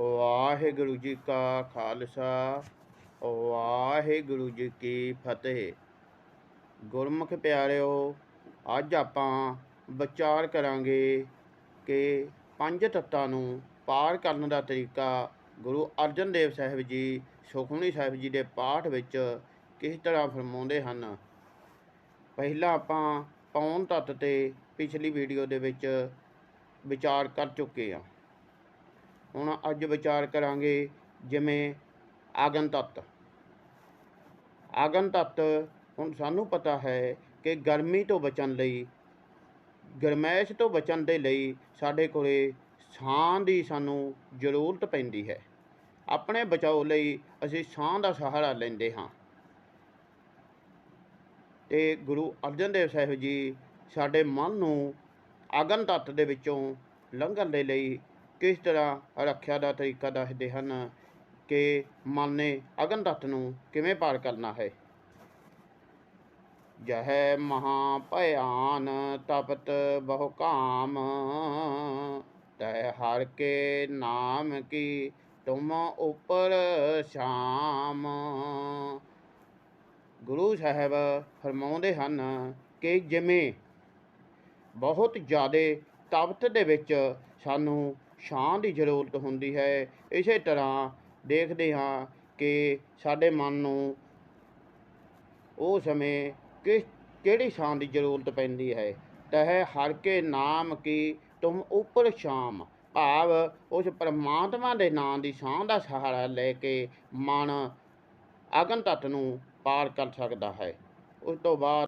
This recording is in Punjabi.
ਵਾਹਿਗੁਰੂ ਜੀ ਕਾ ਖਾਲਸਾ, ਵਾਹਿਗੁਰੂ ਜੀ ਕੀ ਫਤਿਹ। ਗੁਰਮੁਖ ਪਿਆਰਿਓ, ਅੱਜ ਆਪਾਂ ਵਿਚਾਰ ਕਰਾਂਗੇ ਕਿ ਪੰਜ ਤੱਤਾਂ ਨੂੰ ਪਾਰ ਕਰਨ ਦਾ ਤਰੀਕਾ ਗੁਰੂ ਅਰਜਨ ਦੇਵ ਸਾਹਿਬ ਜੀ, ਸੁਖਮਨੀ ਸਾਹਿਬ ਜੀ ਦੇ ਪਾਠ ਵਿੱਚ ਕਿਸ ਤਰ੍ਹਾਂ ਫਰਮਾਉਂਦੇ ਹਨ। ਪਹਿਲਾਂ ਆਪਾਂ ਪੌਣ ਤੱਤ ਤੇ ਪਿਛਲੀ ਵੀਡੀਓ ਦੇ ਵਿੱਚ ਵਿਚਾਰ ਕਰ ਚੁੱਕੇ ਹਾਂ। ਹੁਣ ਅੱਜ ਵਿਚਾਰ ਕਰਾਂਗੇ ਜਿਵੇਂ ਆਗਨ ਤੱਤ। ਆਗਨ ਤੱਤ ਹੁਣ ਸਾਨੂੰ ਪਤਾ ਹੈ ਕਿ ਗਰਮੀ ਤੋਂ ਬਚਣ ਲਈ, ਗਰਮੈਸ਼ ਤੋਂ ਬਚਣ ਦੇ ਲਈ ਸਾਡੇ ਕੋਲੇ ਛਾਂ ਦੀ ਸਾਨੂੰ ਜ਼ਰੂਰਤ ਪੈਂਦੀ ਹੈ। ਆਪਣੇ ਬਚਾਓ ਲਈ ਅਸੀਂ ਛਾਂ ਦਾ ਸਹਾਰਾ ਲੈਂਦੇ ਹਾਂ। ਤੇ ਗੁਰੂ ਅਰਜਨ ਦੇਵ ਸਾਹਿਬ ਜੀ ਸਾਡੇ ਮਨ ਨੂੰ ਆਗਨ ਤੱਤ ਦੇ ਵਿੱਚੋਂ ਲੰਘਣ ਦੇ ਲਈ ਕਿਸ ਤਰ੍ਹਾਂ ਰੱਖਿਆ ਦਾ ਤਰੀਕਾ ਦੱਸਦੇ ਹਨ ਕਿ ਮਨ ਨੇ ਅਗਨ ਤੱਤ ਨੂੰ ਕਿਵੇਂ ਪਾਰ ਕਰਨਾ ਹੈ? ਜਹ ਮਹਾ ਭਿਆਨ ਤਪਤ ਬਹੁ ਕਾਮ ਤੈ ਹਰ ਕੇ ਨਾਮ ਕੀ ਤੁਮ ਉਪਰ ਸ਼ਾਮ। ਗੁਰੂ ਸਾਹਿਬ ਫਰਮਾਉਂਦੇ ਹਨ ਕਿ ਜਿਵੇਂ ਬਹੁਤ ਜ਼ਿਆਦਾ ਤਪਤ ਦੇ ਵਿੱਚ ਸਾਨੂੰ ਛਾਂ ਦੀ ਜ਼ਰੂਰਤ ਹੁੰਦੀ ਹੈ। ਇਸੇ ਤਰ੍ਹਾਂ ਦੇਖਦੇ ਹਾਂ ਕਿ ਸਾਡੇ ਮਨ ਨੂੰ ਉਹ ਸਮੇਂ ਕਿਸ, ਕਿਹੜੀ ਛਾਂ ਦੀ ਜ਼ਰੂਰਤ ਪੈਂਦੀ ਹੈ। ਤਹ ਹਰ ਕੇ ਨਾਮ ਕੀ ਤੁਮ ਉਪਰ ਸ਼ਾਮ। ਭਾਵ ਉਸ ਪਰਮਾਤਮਾ ਦੇ ਨਾਮ ਦੀ ਛਾਂ ਦਾ ਸਹਾਰਾ ਲੈ ਕੇ ਮਨ ਅਗਨ ਤੱਤ ਨੂੰ ਪਾਰ ਕਰ ਸਕਦਾ ਹੈ। ਉਸ ਤੋਂ ਬਾਅਦ